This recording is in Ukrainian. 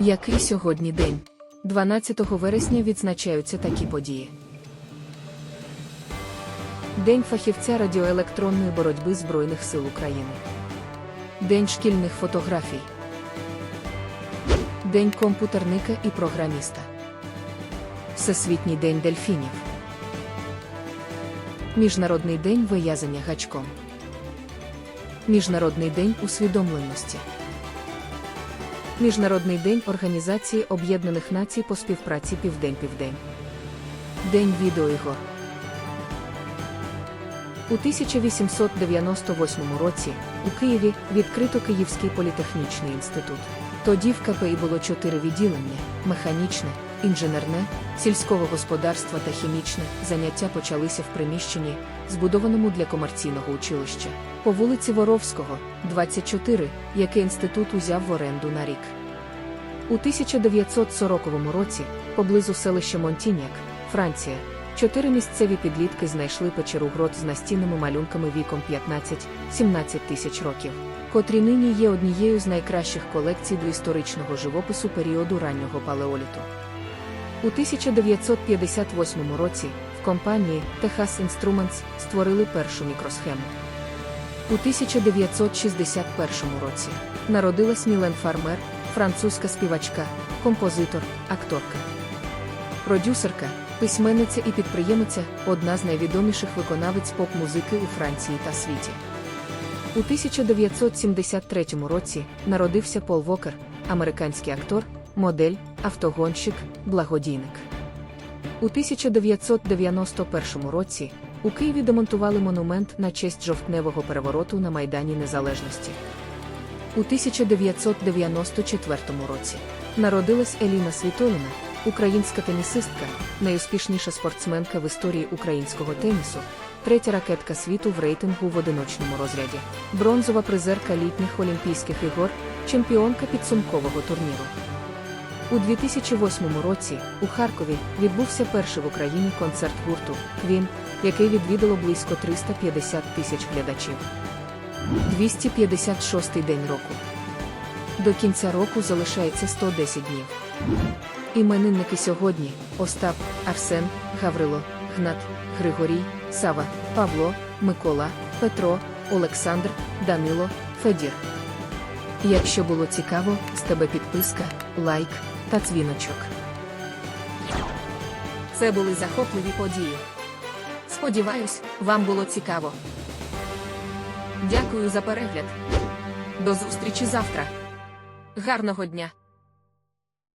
Який сьогодні день? 12 вересня відзначаються такі події. День фахівця радіоелектронної боротьби Збройних сил України. День шкільних фотографій. День комп'ютерника і програміста. Всесвітній день дельфінів. Міжнародний день виязання гачком. Міжнародний день усвідомленості. Міжнародний день Організації Об'єднаних Націй по співпраці Південь-Південь. День відеоігор. У 1898 році у Києві відкрито Київський політехнічний інститут. Тоді в КПІ було чотири відділення: механічне, інженерне, сільського господарства та хімічне. Заняття почалися в приміщенні, збудованому для комерційного училища, по вулиці Воровського, 24, яке інститут узяв в оренду на рік. У 1940 році, поблизу селища Монтіньяк, Франція, чотири місцеві підлітки знайшли печеру грот з настінними малюнками віком 15-17 тисяч років, котрі нині є однією з найкращих колекцій доісторичного живопису періоду раннього палеоліту. У 1958 році в компанії Texas Instruments створили першу мікросхему. У 1961 році народилась Мілен Фармер, французька співачка, композитор, акторка. Продюсерка, письменниця і підприємиця одна з найвідоміших виконавиць поп-музики у Франції та світі. У 1973 році народився Пол Вокер, американський актор, модель, автогонщик, благодійник. У 1991 році у Києві демонтували монумент на честь жовтневого перевороту на Майдані Незалежності. У 1994 році народилась Еліна Світоліна, українська тенісистка, найуспішніша спортсменка в історії українського тенісу, третя ракетка світу в рейтингу в одиночному розряді, бронзова призерка літніх Олімпійських ігор, чемпіонка підсумкового турніру. У 2008 році у Харкові відбувся перший в Україні концерт гурту Квін, який відвідало близько 350 тисяч глядачів. 256-й день року. До кінця року залишається 110 днів. Іменинники сьогодні Остап, Арсен, Гаврило, Гнат, Григорій, Сава, Павло, Микола, Петро, Олександр, Данило, Федір. Якщо було цікаво, з тебе підписка, лайк та дзвіночок. Це були захопливі події. Сподіваюсь, вам було цікаво. Дякую за перегляд. До зустрічі завтра. Гарного дня!